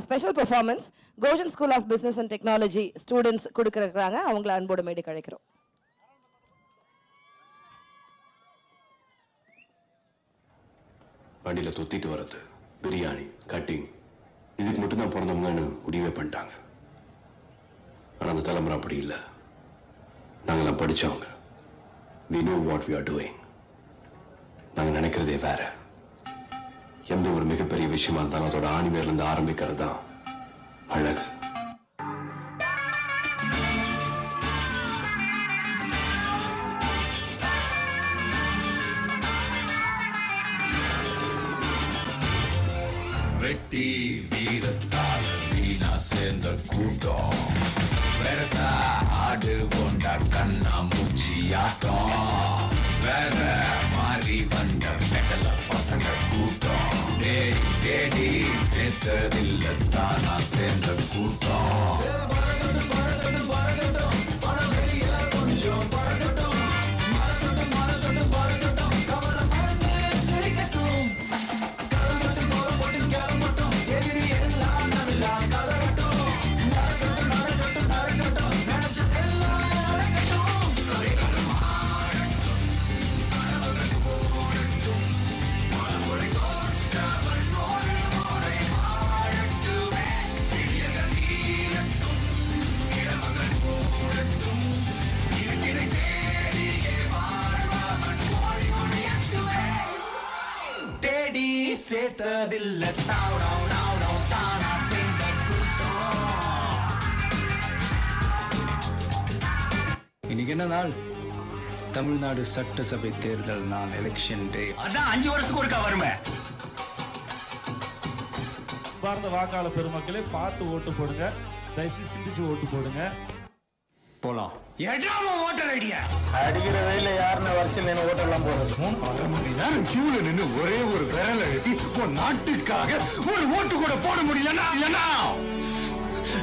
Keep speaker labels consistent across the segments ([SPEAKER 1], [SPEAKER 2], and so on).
[SPEAKER 1] Special performance Goshen school of business and technology students கொடுக்குறாங்க அவங்கள அன்போடு மேடி கழிக்கிறோம்
[SPEAKER 2] வண்டியில் தொத்திட்டு வர்றது பிரியாணி கட்டிங் இதுக்கு மட்டும்தான் பிறந்தவங்கன்னு முடிவே பண்ணிட்டாங்க ஆனால் அந்த தலைமுறை அப்படி இல்லை நாங்களாம் படித்தவங்க we know what we are doing நாங்கள் நினைக்கிறதே வேறு எந்த ஒரு மிகப்பெரிய விஷயமா இருந்தாலும் அதோட ஆணிவேர்ல இருந்து ஆரம்பிக்கிறது தான் அழகு.
[SPEAKER 3] சேர்த்ததில்ல தானா சேர்ந்த கூட்டம். சேர்த்ததில்ல. தாவடம் நாவடம் தானா சேர்ந்த கூட்டம்.
[SPEAKER 4] இன்னைக்கு என்ன நாள்? தமிழ்நாடு சட்டசபை தேர்தல் நாள் எலெக்ஷன் டே
[SPEAKER 3] அதான் அஞ்சு வருஷத்துக்கு ஒருக்கா வருமே?
[SPEAKER 5] பார்ந்த வாக்காளர் பெருமக்களே பார்த்து ஓட்டு போடுங்க. தயவுசெய்து சிந்திச்சு ஓட்டு போடுங்க.
[SPEAKER 4] போலாம். எடாம ஓட்டர் ஐடியா.
[SPEAKER 5] அடிக்கிற வெயில யாருன்னு வருஷம் நின்று ஓட்டெல்லாம் போடுறது
[SPEAKER 4] கியூல நின்னு ஒரே ஒரு விரல எழுதி உன் நாட்டுக்காக ஒரு ஓட்டு கூட போட முடியலன்னா இல்லனா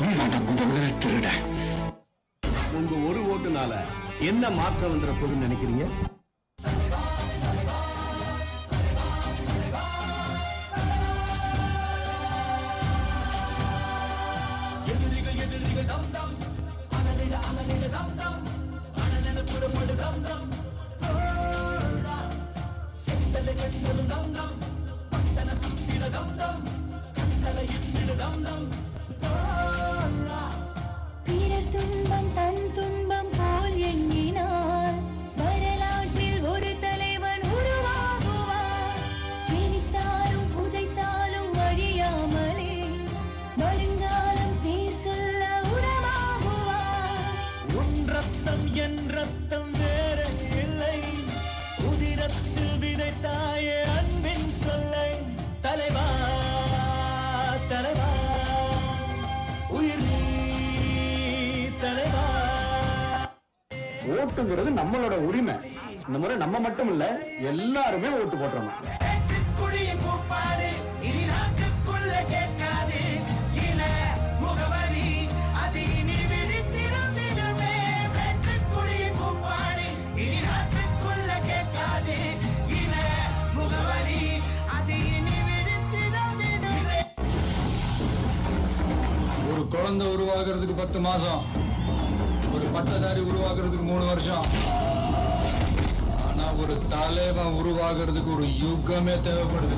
[SPEAKER 4] நீ நாட்ட முதல்ல திருட.
[SPEAKER 6] உங்க ஒரு ஓட்டுனால என்ன மாற்றம் வந்துட போகுதுன்னு நினைக்கிறீங்க? ஓட்டுங்கிறது நம்மளோட உரிமை. இந்த முறை நம்ம மட்டும் இல்ல எல்லாருமே ஓட்டு
[SPEAKER 3] விழித்திருந்திடுமே
[SPEAKER 4] ஒரு குழந்தை உருவாகிறதுக்கு பத்து மாசம். பட்டதாரி உருவாக்குறதுக்கு மூணு வருஷம். ஆனா ஒரு தலைவன் உருவாகிறதுக்கு ஒரு யுகமே தேவைப்படுது.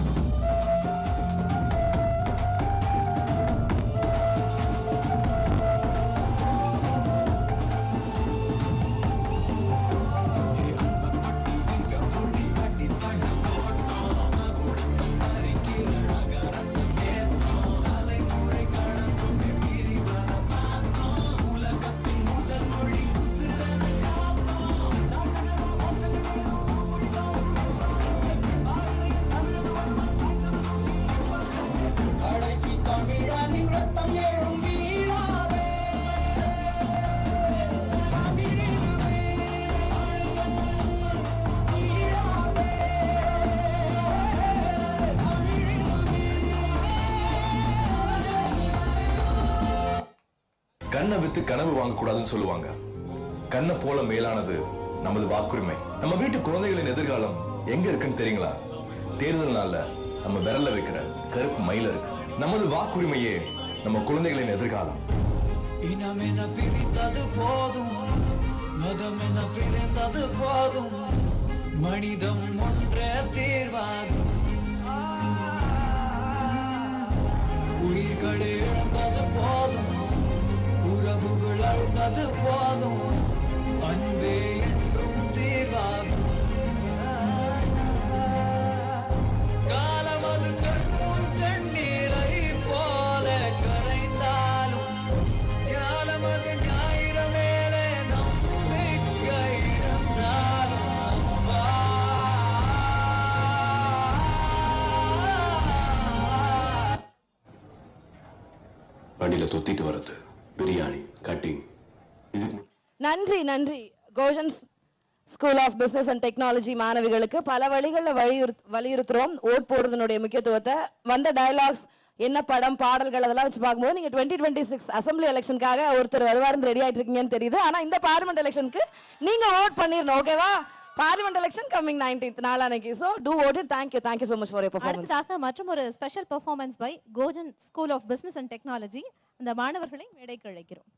[SPEAKER 2] கண்ணை வித்து கனவு வாங்கக்கூடாதுன்னு சொல்லுவாங்க. கண்ணை போல மேலானது நமது வாக்குரிமை. நம்ம வீட்டு குழந்தைகளின் எதிர்காலம் எங்க இருக்குன்னு தெரியுங்களா? தேர்தல் நாள்ல நம்ம விரல்ல வைக்கிற கருப்பு மயில இருக்கு. நமது வாக்குரிமையே நம்ம குழந்தைகளின் எதிர்காலம்.
[SPEAKER 3] இனம் என பிரிந்தது போதும். மதம் என பிரிந்தது போதும். மனிதம் ஒன்றே தீர்வாகும். உறவுகள் போதும். அன்பே என்றும் தீர்வாகும். காலம் கண்முன் கண்ணீரை போல கரைந்தாலும் ஞானம் ஞாயிறு மேலே நம்பிக்கை இழந்தாலும். அப்பா
[SPEAKER 2] வண்டியில தொத்திட்டு வர்றது. பிரியாணி கட்டிங்.
[SPEAKER 1] நன்றி நன்றி. Goshen school of business and technology மாணவிகளுக்கு பல வழிகளில் வலியுறு வலியுறுத்துறோம். ஓட் போடுறதுனுடைய முக்கியத்துவத்தை. வந்த டயலாக்ஸ் என்ன படம் பாடல்கள் அதெல்லாம் வச்சு பார்க்கும்போது நீங்க டுவெண்ட்டி டுவெண்ட்டி சிக்ஸ் அசம்பிளி எலெக்ஷனுக்காக ஒருத்தர் வருவாருன்னு ரெடி ஆகிட்டு இருக்கீங்கன்னு தெரியுது. ஆனா இந்த பார்லிமெண்ட் எலெக்ஷனுக்கு நீங்க ஓட் பண்ணிடணும் ஓகேவா parliament election coming nineteenth நாளானைக்கு so to vote thank you thank you so much for performance
[SPEAKER 7] மற்றும் ஒரு special performance by Goshen school of business and technology அந்த மாணவர்களை மேடைக்கு அழைக்கிறோம்.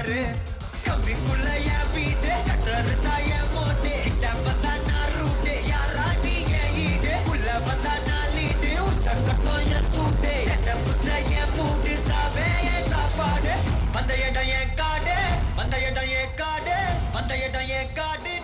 [SPEAKER 3] பாரு. வரலாறு கம்மிக்குள்ள என் வீடு கட்டுறது தாய மோட்டு. கிட்ட வந்தா நான் ரூட்டு யாராடி என் ஈடு. உள்ள வந்தா நான் லீடு உச்ச என் சூட்டு. எட்ட புச்ச என் மூட்டு சாவே என் சாப்பாடு. வந்த இடம் என் காடு வந்த இடம் என் காடு வந்த இடம் என் காடு.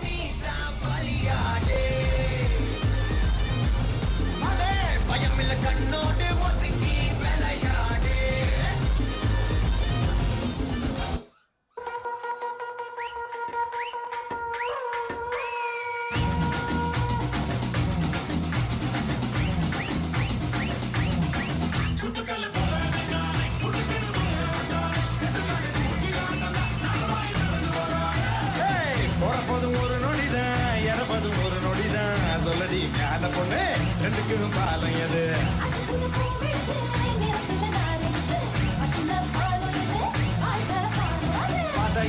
[SPEAKER 3] புலடி கால பொண்ணு ரெண்டுக்கும் பாலம் எது?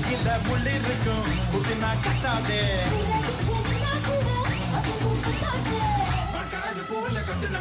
[SPEAKER 3] இந்த புள்ளி இருக்கும் புதினா கட்டாதே. பூவில கட்டின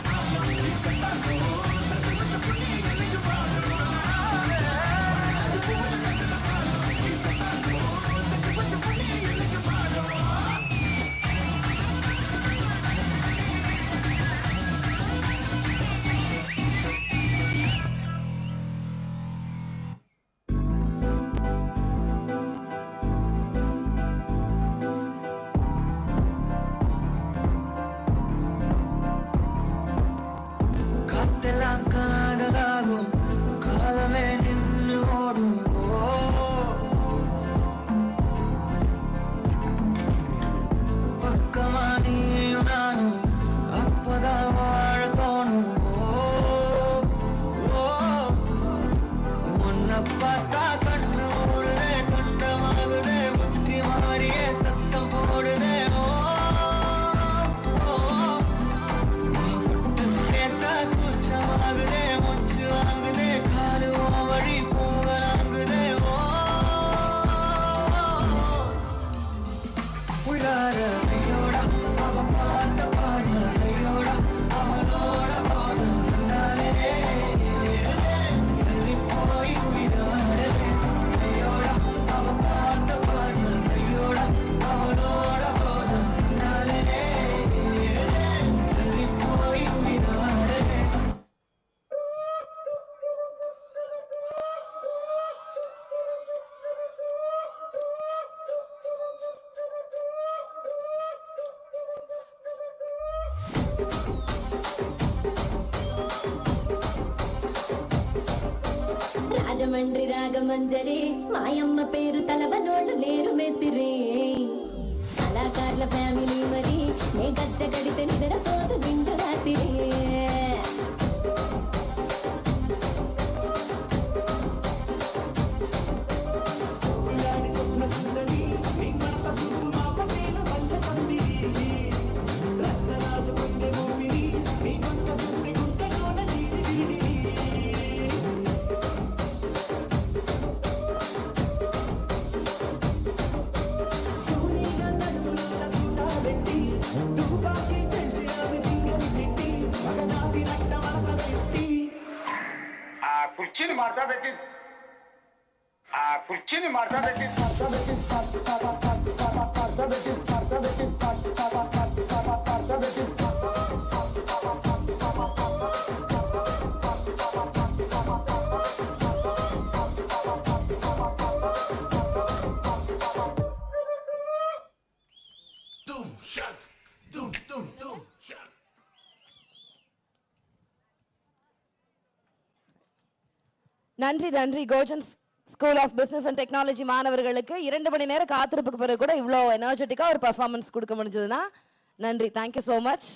[SPEAKER 3] batata
[SPEAKER 8] రాజమండ్రి రాగమంజరే మాయమ్మ పేరు తలవనోళ్ళు లేరు మేస్తిరి. కళాకారుల ఫ్యామిలీ మరి నే గచ్చ గడితే నిద్రపోదు విండు
[SPEAKER 3] ఆ కుర్చీని మార్చా పెట్టి.
[SPEAKER 6] ఆ కుర్చీని మార్చా పెట్టి. మార్చా పెట్టి మార్చా పెట్టి మార్చా పెట్టి
[SPEAKER 1] நன்றி நன்றி. Goshen's school of business and technology மாணவர்களுக்கு இரண்டு மணி நேரம் காத்திருப்புக்கு பிறகு கூட இவ்வளோ எனர்ஜெட்டிக்காக ஒரு பர்ஃபார்மன்ஸ் கொடுக்க முடிஞ்சதுன்னா நன்றி. Thank you so much